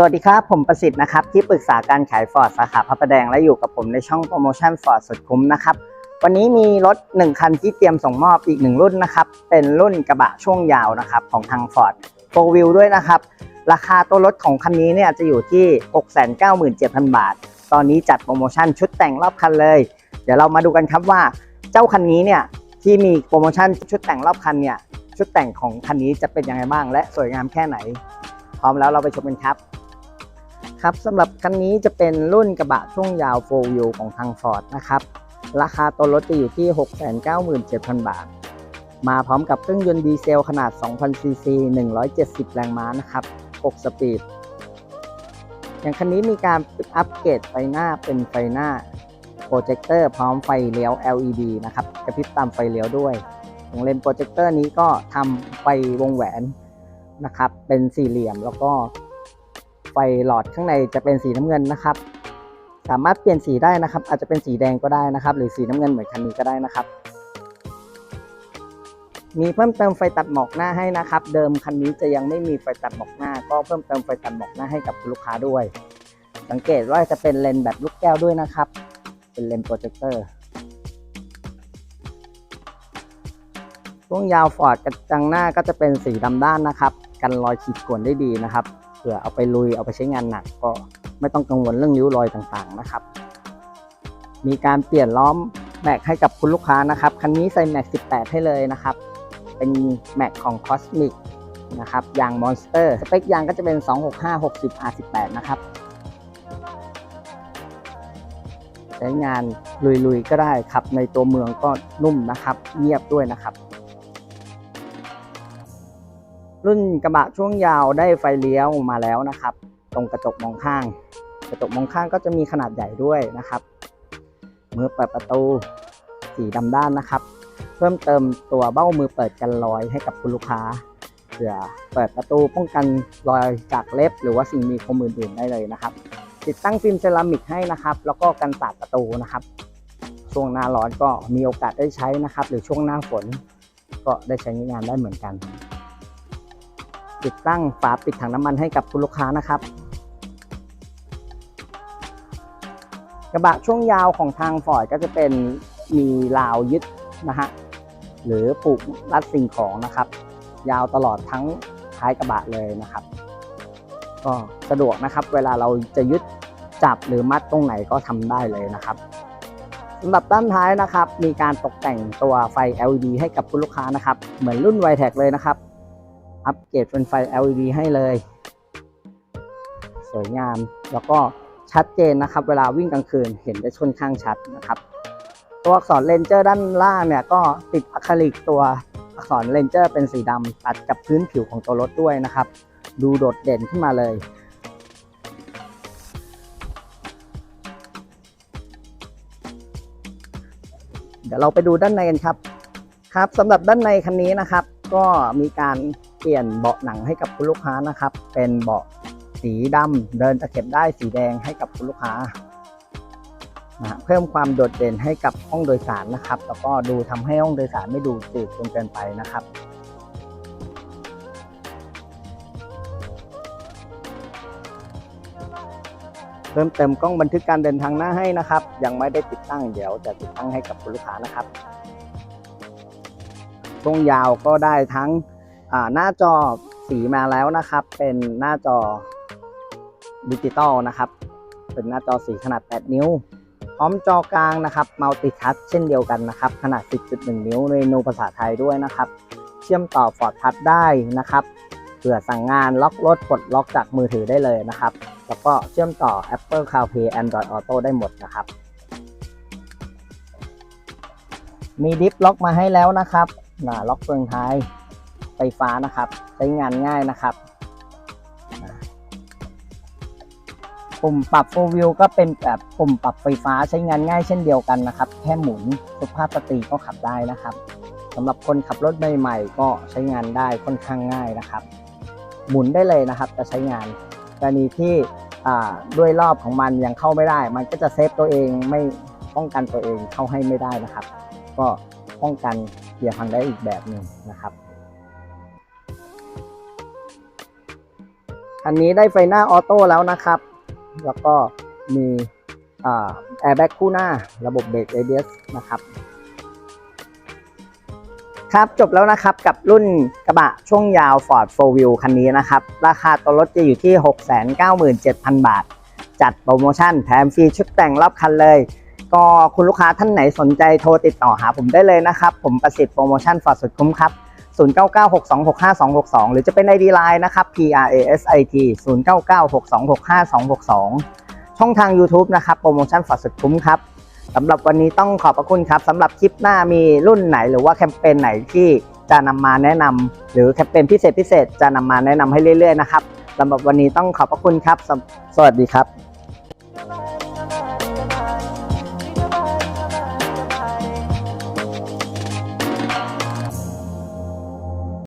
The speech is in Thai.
สวัสดีครับ ผมประสิทธิ์นะครับ ที่ปรึกษาการขายฟอร์ดสาขาพระประแดงและอยู่กับผมในช่องโปรโมชั่นฟอร์ดสุดคุ้มนะครับ วันนี้มีรถ 1 คันที่เตรียมส่งมอบอีก 1 รุ่นนะครับ เป็นรุ่นกระบะช่วงยาวนะครับของทาง Ford 4 Wheel ด้วยนะครับ ราคาตัวรถของคันนี้เนี่ยจะอยู่ที่ 697,000 บาท ตอนนี้จัดโปรโมชั่นชุดแต่งรอบคันเลย เดี๋ยวเรามาดูกันครับว่าเจ้าคันนี้เนี่ยที่มีโปรโมชั่นชุดแต่งรอบคันเนี่ยชุดแต่งของคันนี้จะเป็นยังไงบ้าง และสวยงามแค่ไหน พร้อมแล้วเราไปชมกันครับ ครับสำหรับคันนี้จะเป็นรุ่นกระบะช่วงยาว4 Wheel ของทาง Ford นะครับ ราคาตัวรถจะอยู่ที่ 697,000 บาท มาพร้อมกับเครื่องยนต์ดีเซลขนาด 2,000 ซีซี 170 แรงม้านะครับ 6 สปีด อย่างคันนี้มีการอัปเกรดไฟหน้าเป็นไฟหน้าโปรเจคเตอร์พร้อมไฟเลี้ยว LED นะครับ กระพริบตามไฟเลี้ยวด้วยของเลนส์โปรเจคเตอร์นี้ก็ทำไฟวงแหวนนะครับ เป็นสี่เหลี่ยมแล้วก็ ไฟหลอดข้างในจะเป็นสีน้ำเงินนะครับ สามารถเปลี่ยนสีได้นะครับ อาจจะเป็นสีแดงก็ได้นะครับ หรือสีน้ำเงินเหมือนคันนี้ก็ได้นะครับ มีเพิ่มเติมไฟตัดหมอกหน้าให้นะครับ เดิมคันนี้จะยังไม่มีไฟตัดหมอกหน้า ก็เพิ่มเติมไฟตัดหมอกหน้าให้กับลูกค้าด้วย สังเกตว่าจะเป็นเลนส์แบบลูกแก้วด้วยนะครับ เป็นเลนส์โปรเจคเตอร์ช่วงยาวฟอร์ดกระจังหน้าก็จะเป็นสีดำด้านนะครับ กันรอยขีดข่วนได้ดีนะครับ เผื่อเอาไปลุยเอาไปใช้งานหนักก็ไม่ต้องกังวลเรื่องริ้วรอยต่างๆนะครับ มีการเปลี่ยนล้อมแม็กให้กับคุณลูกค้านะครับ คันนี้ใส่แม็ก 18 ให้เลยนะครับ เป็นแม็กของ Cosmic นะครับ ยาง Monster สเปคยางก็จะเป็น 265 60 R18 นะครับ ใช้งานลุยๆก็ได้ขับในตัวเมืองก็นุ่มนะครับ เงียบด้วยนะครับ รุ่นกระบะช่วงยาวได้ไฟเลี้ยวมาแล้วนะครับ ตรงกระจกมองข้าง กระจกมองข้างก็จะมีขนาดใหญ่ด้วยนะครับมือเปิดประตูสีดำด้านนะครับ เพิ่มเติมตัวเบ้ามือเปิดกันรอยให้กับคุณลูกค้าเผื่อเปิดประตูป้องกันรอยจากเล็บ หรือว่าสิ่งมีคมอื่นๆได้เลยนะครับ ติดตั้งฟิล์มเซรามิกให้นะครับ แล้วก็กันสาดประตูนะครับ ช่วงหน้าร้อนก็มีโอกาสได้ใช้นะครับ หรือช่วงหน้าฝนก็ได้ใช้งานได้เหมือนกัน ติดตั้งฝาปิดถังน้ำมันให้กับคุณลูกค้านะครับ กระบะช่วงยาวของทางฟอร์ดก็จะเป็นมีราวยึดนะฮะหรือผูกรัดสิ่งของนะครับ ยาวตลอดทั้งท้ายกระบะเลยนะครับ ก็สะดวกนะครับ เวลาเราจะยึดจับหรือมัดตรงไหนก็ทำได้เลยนะครับสำหรับด้านท้ายนะครับ มีการตกแต่งตัวไฟ LED ให้กับคุณลูกค้านะครับ เหมือนรุ่น y t e c เลยนะครับ อัปเกรดเป็นไฟ LED ให้เลย สวยงามแล้วก็ชัดเจนนะครับ เวลาวิ่งกลางคืนเห็นได้ค่อนข้างชัดนะครับ ตัวอักษรเลนเจอร์ด้านล่างเนี่ยก็ติดอะคริลิกตัวอักษรเลนเจอร์เป็นสีดำตัดกับพื้นผิวของตัวรถด้วยนะครับ ดูโดดเด่นขึ้นมาเลยเดี๋ยวเราไปดูด้านในกันครับ ครับสำหรับด้านในคันนี้นะครับ ก็มีการ เปลี่ยนเบาะหนังให้กับคุณลูกค้านะครับ เป็นเบาะสีดำเดินตะเข็บได้สีแดงให้กับคุณลูกค้านะเพิ่มความโดดเด่นให้กับห้องโดยสารนะครับ แล้วก็ดูทำให้ห้องโดยสารไม่ดูจืดจนเกินไปนะครับ เพิ่มเติมกล้องบันทึกการเดินทางหน้าให้นะครับ ยังไม่ได้ติดตั้งเดี๋ยวจะติดตั้งให้กับคุณลูกค้านะครับช่วงยาวก็ได้ทั้ง หน้าจอสีมาแล้วนะครับ เป็นหน้าจอดิจิตอลนะครับ เป็นหน้าจอสีขนาด 8 นิ้ว พร้อมจอกลางนะครับมัลติทัชเช่นเดียวกันนะครับ ขนาด 10.1 นิ้วเมนูภาษาไทยด้วยนะครับ เชื่อมต่อฟอร์ดพัดได้นะครับเผื่อสั่งงานล็อกรถปลดล็อกจากมือถือได้เลยนะครับ แล้วก็เชื่อมต่อ Apple CarPlay Android Auto ได้หมดนะครับ มีดิฟล็อกมาให้แล้วนะครับนะล็อกเฟืองท้าย ไฟฟ้านะครับ ใช้งานง่ายนะครับปุ่มปรับ full view ก็เป็นแบบปุ่มปรับไฟฟ้าใช้งานง่ายเช่นเดียวกันนะครับ แค่หมุนสุภาพสตรีก็ขับได้นะครับสำหรับคนขับรถใหม่ๆ ก็ใช้งานได้ค่อนข้างง่ายนะครับ หมุนได้เลยนะครับจะใช้งานกรณีที่ด้วยรอบของมันยังเข้าไม่ได้ มันก็จะเซฟตัวเองไม่ป้องกันตัวเองเข้าให้ไม่ได้นะครับ ก็ป้องกันเกียร์พังได้อีกแบบหนึ่งนะครับ คันนี้ได้ไฟหน้าออโต้แล้วนะครับ แล้วก็มีแอร์แบ็กคู่หน้าระบบเบรก ABS นะครับครับจบแล้วนะครับกับรุ่นกระบะช่วงยาว Ford 4 Wheel คันนี้นะครับ ราคาตัวรถจะอยู่ที่ 697,000 บาท จัดโปรโมชั่นแถมฟรีชุดแต่งรอบคันเลย ก็คุณลูกค้าท่านไหนสนใจโทรติดต่อหาผมได้เลยนะครับ ผมประสิทธิ์โปรโมชั่น Ford สุดคุ้มครับ 0996265262 หรือจะเป็น ID Line นะครับ PRASIT 0996265262 ช่องทาง YouTube นะครับ โปรโมชั่น Ford สุดคุ้มครับสำหรับวันนี้ต้องขอบพระคุณครับสำหรับคลิปหน้ามีรุ่นไหนหรือว่าแคมเปญไหนที่จะนำมาแนะนำหรือแคมเปญพิเศษพิเศษจะนำมาแนะนำให้เรื่อยๆนะครับสำหรับวันนี้ต้องขอบพระคุณครับสสวัสดีครับ